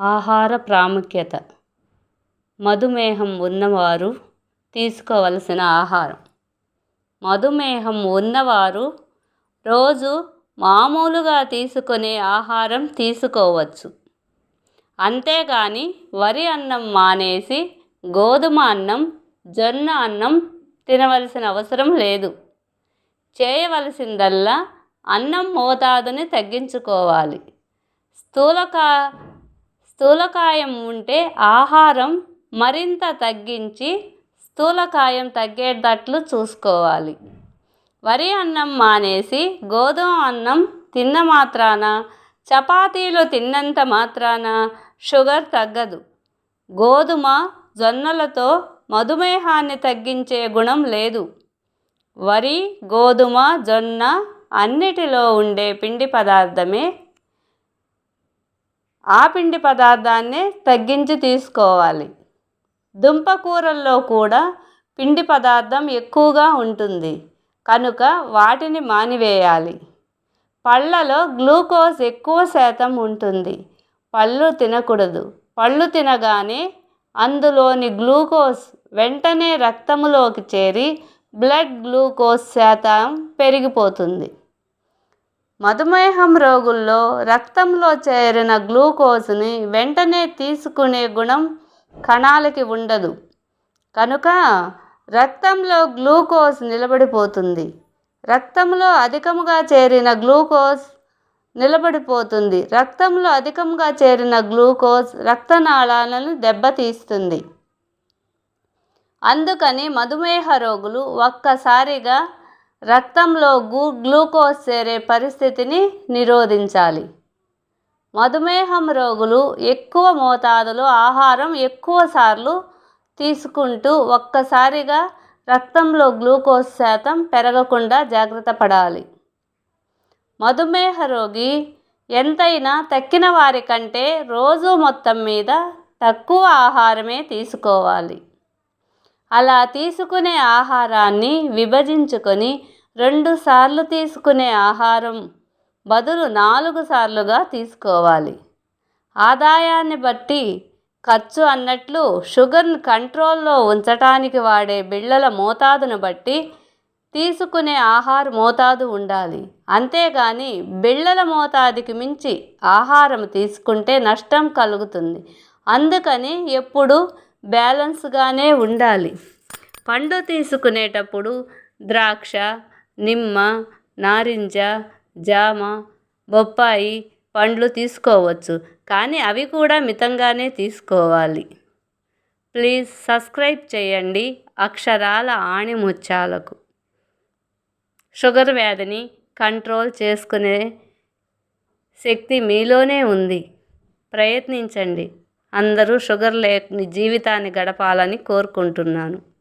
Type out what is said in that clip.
ఆహార ప్రాముఖ్యత. మధుమేహం ఉన్నవారు తీసుకోవలసిన ఆహారం. మధుమేహం ఉన్నవారు రోజు మామూలుగా తీసుకునే ఆహారం తీసుకోవచ్చు. అంతేగాని వరి అన్నం మానేసి గోధుమ అన్నం జొన్న అన్నం తినవలసిన అవసరం లేదు. చేయవలసిందల్లా అన్నం మోతాదుని తగ్గించుకోవాలి. స్థూలక స్థూలకాయం ఉంటే ఆహారం మరింత తగ్గించి స్థూలకాయం తగ్గేటట్లు చూసుకోవాలి. వరి అన్నం మానేసి గోధుమ అన్నం తిన్న మాత్రాన చపాతీలు తిన్నంత మాత్రాన షుగర్ తగ్గదు. గోధుమ జొన్నలతో మధుమేహాన్ని తగ్గించే గుణం లేదు. వరి గోధుమ జొన్న అన్నిటిలో ఉండే పిండి పదార్థమే ఆ పిండి పదార్థాన్నే తగ్గించి తీసుకోవాలి. దుంపకూరల్లో కూడా పిండి పదార్థం ఎక్కువగా ఉంటుంది. కనుక వాటిని మానివేయాలి. పళ్ళలో గ్లూకోజ్ ఎక్కువ శాతం ఉంటుంది. పళ్ళు తినకూడదు. పళ్ళు తినగానే అందులోని గ్లూకోజ్ వెంటనే రక్తంలోకి చేరి బ్లడ్ గ్లూకోజ్ శాతం పెరిగిపోతుంది. మధుమేహం రోగుల్లో రక్తంలో చేరిన గ్లూకోజ్ని వెంటనే తీసుకునే గుణం కణాలకి ఉండదు. కనుక రక్తంలో గ్లూకోజ్ నిలబడిపోతుంది. రక్తంలో అధికముగా చేరిన గ్లూకోజ్ నిలబడిపోతుంది. రక్తంలో అధికంగా చేరిన గ్లూకోజ్ రక్తనాళాలను దెబ్బతీస్తుంది. అందుకని మధుమేహ రోగులు ఒక్కసారిగా రక్తంలో గ్లూ గ్లూకోజ్ చేరే పరిస్థితిని నిరోధించాలి. మధుమేహం రోగులు ఎక్కువ మోతాదులో ఆహారం ఎక్కువసార్లు తీసుకుంటూ ఒక్కసారిగా రక్తంలో గ్లూకోజ్ శాతం పెరగకుండా జాగ్రత్త పడాలి. మధుమేహ రోగి ఎంతైనా తక్కిన వారి కంటే రోజు మొత్తం మీద తక్కువ ఆహారమే తీసుకోవాలి. అలా తీసుకునే ఆహారాన్ని విభజించుకొని రెండు సార్లు తీసుకునే ఆహారం బదులు నాలుగు సార్లుగా తీసుకోవాలి. ఆదాయాన్ని బట్టి ఖర్చు అన్నట్లు షుగర్ను కంట్రోల్లో ఉంచటానికి వాడే బిళ్ళల మోతాదును బట్టి తీసుకునే ఆహార మోతాదు ఉండాలి. అంతేగాని బిళ్ళల మోతాదుకి మించి ఆహారం తీసుకుంటే నష్టం కలుగుతుంది. అందుకని ఎప్పుడు బ్యాలెన్స్గానే ఉండాలి. పండు తీసుకునేటప్పుడు ద్రాక్ష నిమ్మ నారింజ జామ బొప్పాయి పండ్లు తీసుకోవచ్చు. కానీ అవి కూడా మితంగానే తీసుకోవాలి. ప్లీజ్ సబ్స్క్రైబ్ చేయండి అక్షరాల ఆణిముత్యాలకు. షుగర్ వ్యాధిని కంట్రోల్ చేసుకునే శక్తి మీలోనే ఉంది. ప్రయత్నించండి. అందరూ షుగర్ లేని జీవితాన్ని గడపాలని కోరుకుంటున్నాను.